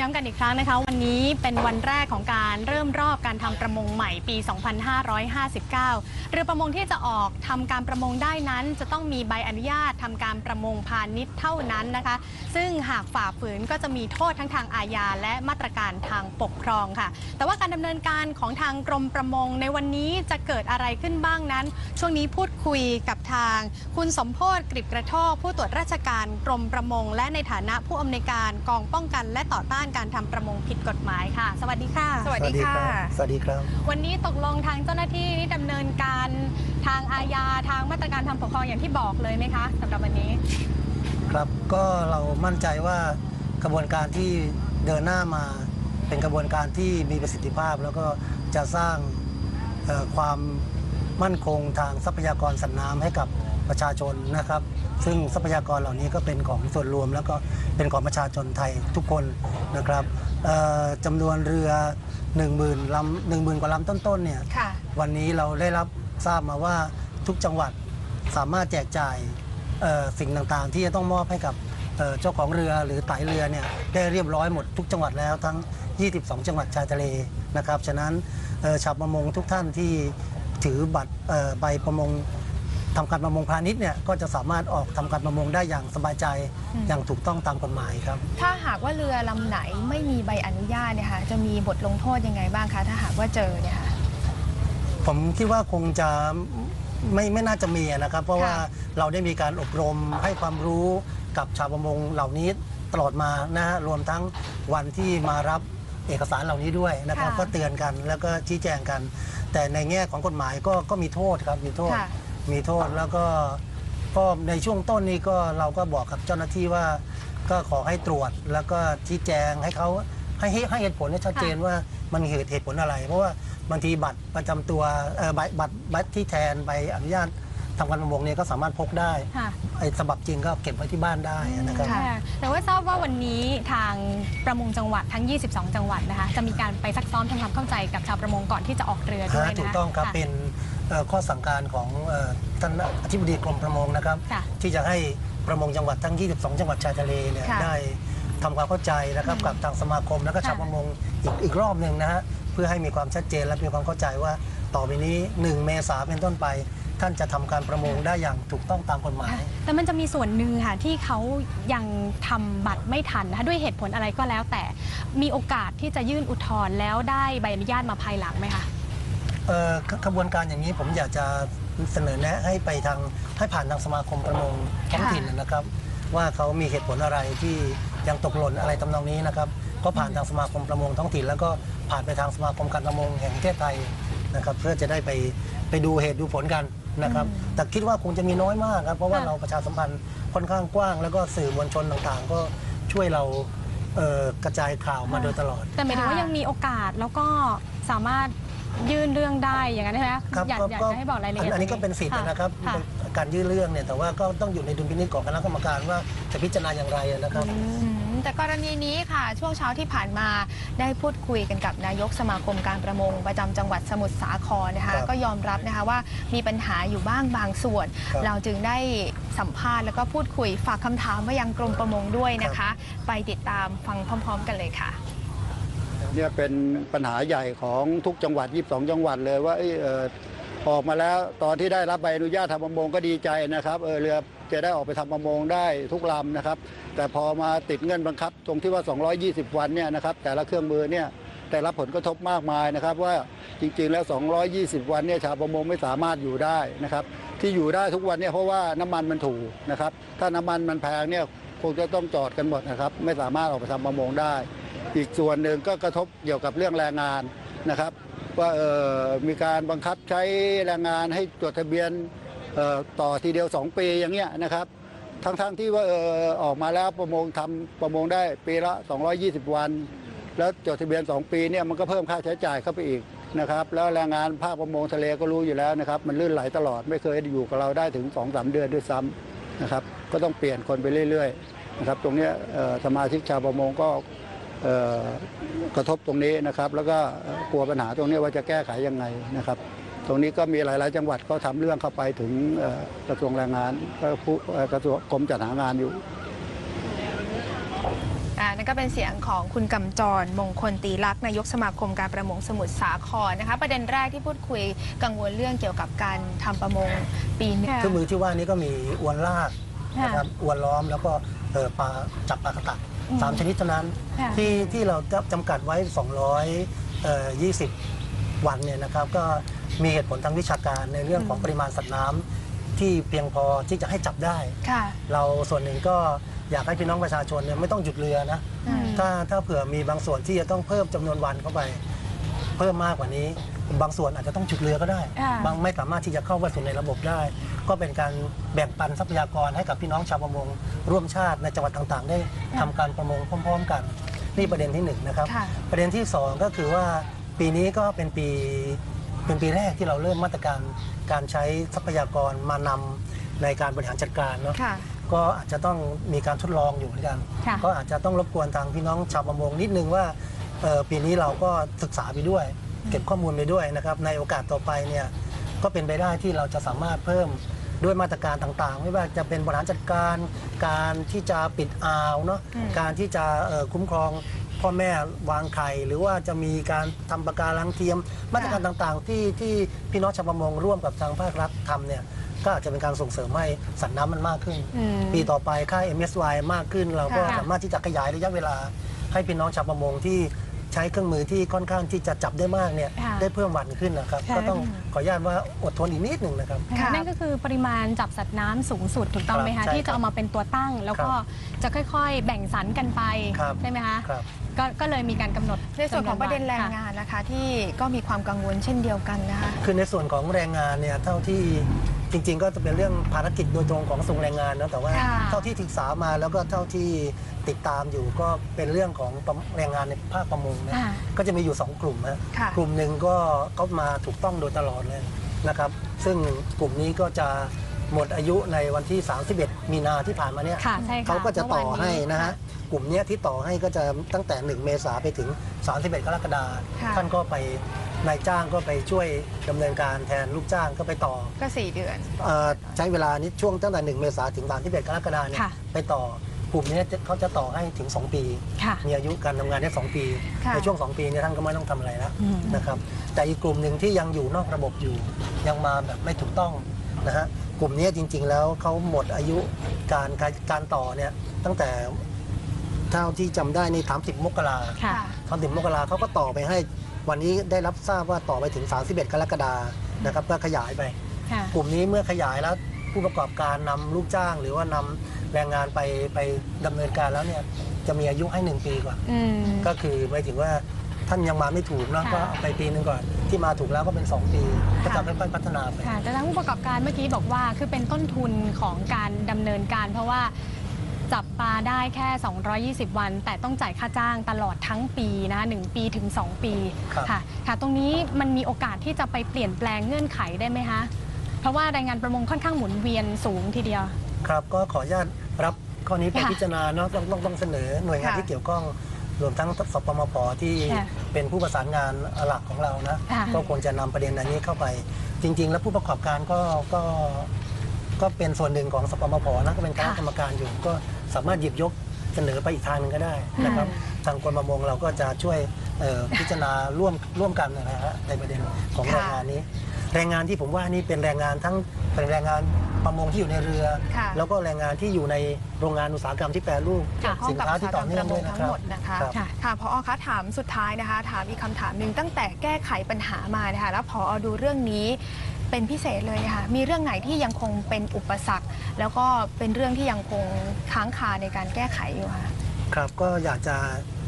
ย้ำกันอีกครั้งนะคะ วันนี้เป็นวันแรกของการเริ่มรอบการทำประมงใหม่ปี 2559 เรือประมงที่จะออกทำการประมงได้นั้น จะต้องมีใบอนุญาตทำการประมงพาณิชย์เท่านั้นนะคะ ซึ่งหากฝ่าฝืนก็จะมีโทษทั้งทางอาญาและมาตรการทางปกครองค่ะ แต่ว่าการดำเนินการของทางกรมประมงในวันนี้จะเกิดอะไรขึ้นบ้างนั้น ช่วงนี้พูดคุยกับทาง คุณสมโพศกริบกระโทกผู้ตรวจราชการกรมประมง และในฐานะผู้อำนวยการกองป้องกันและต่อต้านการทำประมงผิดกฎหมายค่ะ สวัสดีค่ะ สวัสดีค่ะรับสวัสดีครับ วันนี้ตกลงทางเจ้าหน้าที่นี่ดำเนินการทางอาญาทางมาตรการทางปกครองอย่างที่บอกเลยไหมคะสำหรับวันนี้ ครับก็เรามั่นใจว่ากระบวนการที่เดินหน้ามาเป็นกระบวนการที่มีประสิทธิภาพ แล้วก็จะสร้างเอ่อความมั่นคงทางทรัพยากรสัตว์น้ำให้กับ ประชาชนนะครับ ซึ่งทรัพยากรเหล่านี้ก็เป็นของส่วนรวม แล้วก็เป็นของประชาชนไทยทุกคนนะครับเอ่อจำนวนเรือ 1 0,000ลำ1 0,000กว่าลำต้นๆเนี่ยค่ะวันนี้เราได้รับทราบมาว่าทุกจังหวัดสามารถแจกจ่ายเอ่อสิ่งต่างๆ ที่จะต้องมอบให้กับเอ่อเจ้าของเรือหรือไตเรือเนี่ยได้เรียบร้อยหมดทุกจังหวัดแล้วทั้ง 22 จังหวัดชายทะเลนะครับ ฉะนั้นเอ่อชาวประมงทุกท่านที่ถือบัตรเอ่อใบประมง ทำการประมงพาณิชย์เนี่ยก็จะสามารถออกทำการประมงได้อย่างสบายใจอืมอย่างถูกต้องตามกฎหมายครับ ถ้าหากว่าเรือลำไหนไม่มีใบอนุญาตเนี่ยค่ะจะมีบทลงโทษยังไงบ้างคะถ้าหากว่าเจอเนี่ยค่ะผมคิดว่าคงจะไม่ไม่น่าจะมีนะครับ เพราะว่าค่ะเราได้มีการอบรมให้ความรู้กับชาวประมงเหล่านี้ตลอดมานะฮะรวมทั้งวันที่มารับเอกสารเหล่านี้ด้วยนะครับค่ะก็เตือนกันแล้วก็ชี้แจงกัน แต่ในแง่ของกฎหมายก็ก็มีโทษครับมีโทษค่ะ มีโทษแล้วก็ก็ในช่วงต้นนี้ก็เราก็บอกกับเจ้าหน้าที่ว่า ก็ขอให้ตรวจแล้วก็ชี้แจงให้เขาให้ให้ให้เหตุผลให้ชัดเจนว่ามันเหตุเหตุผลอะไร เพราะว่าบางทีบัตรประจำตัวเอ่อใบบัตรบัตรที่แทนใบอนุญาตทำการประมงเนี่ยก็สามารถพกได้ค่ะไอ้ฉบับจริงก็เก็บไว้ที่บ้านได้นะครับค่ะค่ะแต่ว่าทราบว่าวันนี้ทางประมงจังหวัดทั้ง 22 จังหวัดนะคะจะมีการไปซักซ้อมทำความเข้าใจกับชาวประมงก่อนที่จะออกเรือด้วยฮะนะถูกต้องครับะเป็นเอ่อ ข้อสั่งการของเอ่อท่านอธิบดีกรมประมงนะครับค่ะที่จะให้ประมงจังหวัดทั้ง 22 จังหวัดชายทะเลเนี่ยค่ะได้ทำความเข้าใจนะครับอืมกับทางสมาคมแล้วก็ชาวค่ะประมงอีกอีกรอบหนึ่งนะฮะเพื่อให้มีความชัดเจนและมีความเข้าใจว่าต่อไปนี้ 1 เมษาเป็นต้นไป ท่านจะทำการประมงได้อย่างถูกต้องตามกฎหมาย แต่มันจะมีส่วนหนึ่งค่ะที่เขายังทำบัตรไม่ทันนะคะด้วยเหตุผลอะไรก็แล้ว แต่มีโอกาสที่จะยื่นอุทธรณ์แล้วได้ใบอนุญาตมาภายหลังไหมคะ เอ่อขขบวนการอย่างนี้ผมอยากจะเสนอแนะให้ไปทางให้ผ่านทางสมาคมประมงท้องถิ่นนะครับ ว่าเขามีเหตุผลอะไรที่ยังตกหล่นอะไรทำนองนี้นะครับ ก็ผ่านทางสมาคมประมงท้องถิ่น แล้วก็ผ่านไปทางสมาคมการประมงแห่งประเทศไทยนะครับ เพื่อจะได้ไปไปดูเหตุดูผลกันนะครับอืมแต่คิดว่าคงจะมีน้อยมากครับเพราะว่าค่ะเราประชาสัมพันธ์ค่อนข้างกว้าง แล้วก็สื่อมวลชนต่างๆ ก็ช่วยเราเอ่อกระจายข่าวมาโดยตลอด แต่หมายถึงว่าค่ะยังมีโอกาสแล้วก็สามารถ ยื่นเรื่องได้อย่างนั้นใช่ไหมครับอยากอยากจะให้บอกรายละเอียดอันนี้ก็เป็นสิทธิ์ค่ะนะครับค่ะการยื่นเรื่องเนี่ยแต่ว่าก็ต้องอยู่ในดุลพินิจของคณะกรรมการว่าจะพิจารณาอย่างไรนะครับ อืมแต่กรณีนี้ค่ะ ช่วงเช้าที่ผ่านมาได้พูดคุยกันกับนายกสมาคมการประมงประจำจังหวัดสมุทรสาครนะคะ ครับก็ยอมรับนะคะว่ามีปัญหาอยู่บ้างบางส่วน ครับเราจึงได้สัมภาษณ์แล้วก็พูดคุยฝากคำถามมายังกรมประมงด้วยนะคะ ไปติดตามฟังพร้อม ๆ กันเลยค่ะ เนี่ยเป็นปัญหาใหญ่ของทุกจังหวัด 22 จังหวัดเลยว่าออกมาแล้วตอนที่ได้รับใบอนุญาตทำประมงก็ดีใจนะครับเออเรือจะได้ออกไปทำประมงได้ทุกลำนะครับ แต่พอมาติดเงื่อนบังคับ ตรงที่ว่า 220 วันเนี่ยนะครับแต่ละเครื่องมือเนี่ยได้รับผลกระทบมากมายนะครับ ว่าจริงๆแล้ว 220 วันเนี่ยชาวประมงไม่สามารถอยู่ได้นะครับ ที่อยู่ได้ทุกวันเนี่ยเพราะว่าน้ำมันมันถูกนะครับ ถ้าน้ำมันมันแพงเนี่ยคงจะต้องจอดกันหมดนะครับ ไม่สามารถออกไปทำประมงได้ อีกส่วนหนึ่งก็กระทบเกี่ยวกับเรื่องแรงงานนะครับ ว่าออมีการบังคับใช้แรงงานให้จดทะเบียนออต่อทีเดียว 2 ปีอย่างเงี้ยนะครับ ทั้งๆที่ว่าออออกมาแล้วประมงทำประมงได้ปีละ 220 วัน แล้วจดทะเบียน 2 ปีเนี่ยมันก็เพิ่มค่าใช้จ่ายเข้าไปอีกนะครับแล้วแรงงานภาคประมงทะเลก็รู้อยู่แล้วนะครับ มันลื่นไหลตลอดไม่เคยอยู่กับเราได้ถึง2-3เดือนด้วยซ้ำนะครับ ก็ต้องเปลี่ยนคนไปเรื่อยๆนะครับตรงนี้สมาชิกชาวประมงก็ กระทบตรงนี้นะครับ แล้วก็เอ่อกลัวปัญหาตรงเนี้ยว่าจะแก้ไขยังไงนะครับ ตรงนี้ก็มีหลาย ๆ จังหวัดก็ทำเรื่องเข้าไปถึงเอ่อกระทรวงแรงงานก็ผู้เอ่อกระทรวงกรมจัดหางานอยู่อ่าค่ะนั่นก็เป็นเสียงของคุณกำจรมงคลตีลักษณ์นายกสมาคมการประมงสมุทรสาครนะคะ ประเด็นแรกที่พูดคุยกังวลเรื่องเกี่ยวกับการทำประมงปีนี้ค่ะเครื่องมือที่ว่านี้ก็มีอวนลากนะครับอวนล้อมแล้วก็เอ่อปลาจับปลากระตักอืม สามชนิดเท่านั้นค่ะที่ที่เราจะจำกัดไว้ 220 วันเนี่ยนะครับก็มีเหตุผลทางวิชาการในเรื่องของปริมาณสัตว์น้ำที่เพียงพอที่จะให้จับได้ ค่ะ เราส่วนหนึ่งก็อยากให้พี่น้องประชาชนเนี่ยไม่ต้องหยุดเรือนะ อืม ถ้าถ้าเผื่อมีบางส่วนที่จะต้องเพิ่มจำนวนวันเข้าไป เพิ่มมากกว่านี้ บางส่วนอาจจะต้องฉุดเรือก็ได้ค่ะบางไม่สามารถที่จะเข้าไปสู่ในระบบได้ ก็เป็นการแบ่งปันทรัพยากรให้กับพี่น้องชาวประมงร่วมชาติในจังหวัดต่างๆ ได้ทำการประมงพร้อม ๆ กัน นี่ประเด็นที่หนึ่งนะครับค่ะประเด็นที่สองก็คือว่าปีนี้ก็เป็นปีเป็นปีแรกที่เราเริ่มมาตรการการใช้ทรัพยากรมานำในการบริหารจัดการเนาะค่ะก็อาจจะต้องมีการทดลองอยู่เหมือนกันค่ะก็อาจจะต้องรบกวนทางพี่น้องชาวประมงนิดนึงว่าเอ่อปีนี้เราก็ศึกษาไปด้วย เก็บข้อมูลไปด้วยนะครับ ในโอกาสต่อไปเนี่ยก็เป็นไปได้ที่เราจะสามารถเพิ่มด้วยมาตรการต่างๆ ไม่ว่าจะเป็นบริหารจัดการการที่จะปิดอ่าวเนาะอืมการที่จะเอ่อคุ้มครองพ่อแม่วางไข่หรือว่าจะมีการทำประการังเทียม มาตรการต่างๆ ที่ที่พี่น้องชาวประมงร่วมกับทางภาครัฐทำเนี่ยก็อาจจะเป็นการส่งเสริมให้สัตว์น้ำมันมากขึ้นอืมปีต่อไปค่า MSY มากขึ้น เราก็ค่ะสามารถที่จะขยายระยะเวลาให้พี่น้องชาวประมงที่ใช้เครื่องมือที่ค่อนข้างที่จะจับได้มากเนี่ยค่ะได้เพิ่มวันขึ้นนะครับ ค่ะ ก็ต้องขออนุญาตว่าอดทนอีกนิดหนึ่งนะครับ ค่ะ นั่นก็คือปริมาณจับสัตว์น้ำสูงสุดถูกต้องไหมครัคะบใช่ที่จะเอามาเป็นตัวตั้ง แล้วก็จะค่อยๆ แบ่งสรรกันไปครับ ใช่ไหมคะครับ ก็ก็เลยมีการกำหนดในส่วนของประเด็นแรงค่งานนะคะที่ก็มีความกังวลเช่นเดียวกันนะคะ คือในส่วนของแรงงานเนี่ยเท่าที่ จริง ๆ ก็จะเป็นเรื่องภารกิจโดยตรงของกระทรวงแรงงานนะแต่ว่าค่ะ เท่าที่ศึกษามาแล้วก็เท่าที่ติดตามอยู่ก็เป็นเรื่องของแรงงานในภาคประมงนะอ่า ก็จะมีอยู่ 2 กลุ่มนะค่ะ กลุ่มหนึ่งก็เขามาถูกต้องโดยตลอดเลยนะครับ ซึ่งกลุ่มนี้ก็จะ หมดอายุในวันที่ 31 มีนาที่ผ่านมาเนี่ยค่ะใช่ค่ะเขาก็จะต่อมื่วาให้นะฮะกลุ่มเนี้ยที่ต่อให้ก็จะตั้งแต่ 1 เมษาไปถึง 31 กรกฎาคมค่ะ ท่านก็ไปนายจ้างก็ไปช่วยดำเนินการแทนลูกจ้างก็ไปต่อก็สี่เดือน เอ่อใช้เวลานี้ช่วงตั้งแต่ 1 เมษาถึง 31 กรกฎาคมเนี่ยค่ะ ไปต่อกลุ่มเนี้ยจะเขาจะต่อให้ถึง 2 ปี ค่ะ มีอายุการทำงานได้ 2 ปี ค่ะในช่วง 2 ปีเนี้ท่านก็ไม่ต้องทำอะไรแล้วอืม นะครับ แต่อีกกลุ่มหนึ่งที่ยังอยู่นอกระบบอยู่ ยังมาแบบไม่ถูกต้อง นะฮะกลุ่มนี้จริง ๆ แล้วเขาหมดอายุการการการต่อเนี่ยตั้งแต่เท่าที่จำได้ใน30 มกราค่ะทำถึงมกราเขาก็ต่อไปให้ วันนี้ได้รับทราบว่าต่อไปถึง 31 กรกฎานะครับก็ขยายไป ค่ะ กลุ่มนี้เมื่อขยายแล้วผู้ประกอบการนำลูกจ้าง หรือว่านำแรงงานไปไปดำเนินการแล้วเนี่ยจะมีอายุให้ 1 ปีก่อน อืม ก็คือหมายถึงว่าท่านยังมาไม่ถูกเนอะค่ะ ก็เอาไปปีหนึงก่อน ที่มาถูกแล้วก็เป็น 2 ปีก็จะค่ะค่อยๆพัฒนาไปค่ะแต่ทางผู้ประกอบการเมื่อกี้บอกว่าคือเป็นต้นทุนของการดำเนินการ เพราะว่าจับปลาได้แค่ 220 วัน แต่ต้องจ่ายค่าจ้างตลอดทั้งปีนะหนึ่งปีถึง 2 ปีครับค่ะค่ะ ตรงนี้มันมีโอกาสที่จะไปเปลี่ยนแปลงเงื่อนไขได้ไหมคะเพราะว่าแรงงานประมงค่อนข้างหมุนเวียนสูงทีเดียว ครับ ก็ขออนุญาตรับข้อนี้ไปค่ะพิจารณาเนาะต้องต้องต้องเสนอหน่วยงานค่ะ ที่เกี่ยวข้อง รวมทั้งสปมปที่ค่ะเป็นผู้ประสานงานหลักของเรานะ ค่ะ ก็ควรจะนำประเด็นอันนี้เข้าไป จริง ๆ แล้วผู้ประกอบการก็ก็ก็เป็นส่วนหนึ่งของสปมปนะก็เป็นคณะค่ะกรรมการอยู่ ก็สามารถหยิบยกเสนอไปอีกทางหนึงก็ได้นะครับ ทางกรมประมงเราก็จะช่วยเอ่อพิจารณาร่วมร่วมกันนะฮะในประเด็นของค่ะแรงงานนี้ แรงงานที่ผมว่านี่เป็นแรงงานทั้งเป็นแรงงาน ประมงที่อยู่ในเรือ ค่ะ แล้วก็แรงงานที่อยู่ในโรงงานอุตสาหกรรมที่แปรรูปเกี่ยวข้องสินกับค้าอุตที่สาหกรต่อรมเนื่ปองระมด้วยงนะทั้คงรับหมดนะคะครับ ค่ะ ค่ะพอคะถามสุดท้ายนะคะ ถามอีกคำถามหนึ่งตั้งแต่แก้ไขปัญหามานะคะแล้วพอดูเรื่องนี้เป็นพิเศษเลยนะคะมีเรื่องไหนที่ยังคงเป็นอุปสรรค แล้วก็เป็นเรื่องที่ยังคงค้างคาในการแก้ไขอยู่ค่ะ ครับก็อยากจะ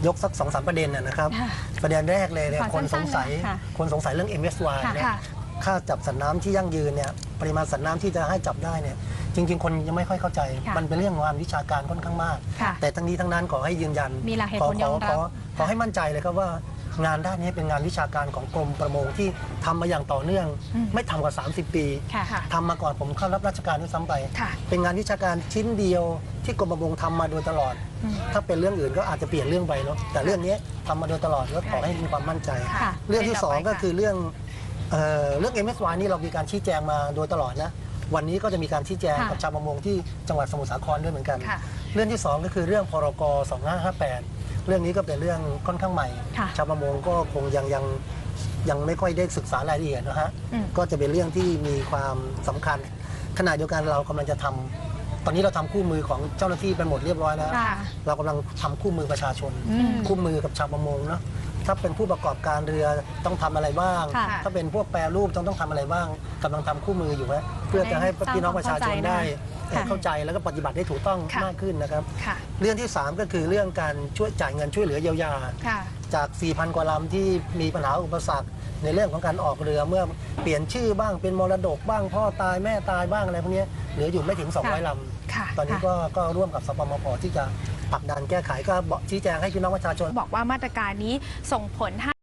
ยกสักสองสามประเด็นนะนะครับค่ะประเด็นแรกเลยเนี่ยขอคนสงสัยสั้นๆนะคะคนสงสัยเรื่อง MSY ค่ะเนี่ยค่ะ ค่าจับสัตว์น้ำที่ยั่งยืนเนี่ยปริมาณสัตว์น้ำที่จะให้จับได้เนี่ยจริง ๆ คนยังไม่ค่อยเข้าใจ ค่ะมันเป็นเรื่องงานวิชาการค่อนข้างมาก ค่ะแต่ทั้งนี้ทั้งนั้นขอให้ยืนยันมีหลักเหตุขอผลขยออมรับ ขอขอให้มั่นใจเลยครับว่างานด้านนี้เป็นงานวิชาการของกรมประมงที่ทำมาอย่างต่อเนื่อง อืม ไม่ต่ำกว่า 30 ปีค่ะ ค่ะ ทำมาก่อนผมเข้ารับราชการด้วยซ้ำไป ค่ะ เป็นงานวิชาการชิ้นเดียวที่กรมประมงทำมาโดยตลอด อืม ถ้าเป็นเรื่องอื่นก็อาจจะเปลี่ยนเรื่องไปเนาะแต่เรื่องนี้ทำมาโดยตลอดแล้วขอให้มีความมั่นใจ ค่ะเรื่องที่สองเรื่องต่อไปก็ค่ะคือเรื่อง เอ่อเรื่อง MSY นี่เรามีการชี้แจงมาโดยตลอดนะ วันนี้ก็จะมีการชี้แจงค่ะกับชาวประมงที่จังหวัดสมุทรสาครด้วยเหมือนกัน ค่ะเรื่องที่สองก็คือเรื่องพรก2558 เรื่องนี้ก็เป็นเรื่องค่อนข้างใหม่ ค่ะชาวประมงก็คงยังยังยังไม่ค่อยได้ศึกษารายละเอียดนะฮะ อืม ก็จะเป็นเรื่องที่มีความสำคัญ ขณะเดียวกันเรากำลังจะทำตอนนี้เราทำคู่มือของเจ้าหน้าที่ไปหมดเรียบร้อยแล้ว ค่ะ เรากำลังทำคู่มือประชาชน อืม คู่มือกับชาวประมงเนาะ ถ้าเป็นผู้ประกอบการเรือต้องทำอะไรบ้าง ค่ะถ้าเป็นพวกแปรรูปต้องต้องทำอะไรบ้างกำลังทำคู่มืออยู่ฮะเพื่อจะให้พี่น้องประชาชนได้ค่ะ เข้าใจแล้วก็ปฏิบัติได้ถูกต้องค่ะ มากขึ้นนะครับ ค่ะ เรื่องที่ 3 ก็คือเรื่องการช่วยจ่ายเงินช่วยเหลือเยียวยา ค่ะ จาก 4,000 กว่าลำที่มีปัญหาอุปสรรค ในเรื่องของการออกเรือเมื่อเปลี่ยนชื่อบ้างเป็นมรดกบ้างพ่อตายแม่ตายบ้างอะไรพวกเนี้ยเหลืออยู่ไม่ถึง 200ลค่ะำตอนนี้ก็ก็ร่วมกับสปมพที่จะ ผลักดันแก้ไขก็บอกชี้แจงให้พี่น้องประชาชน บอกว่ามาตรการนี้ส่งผลให้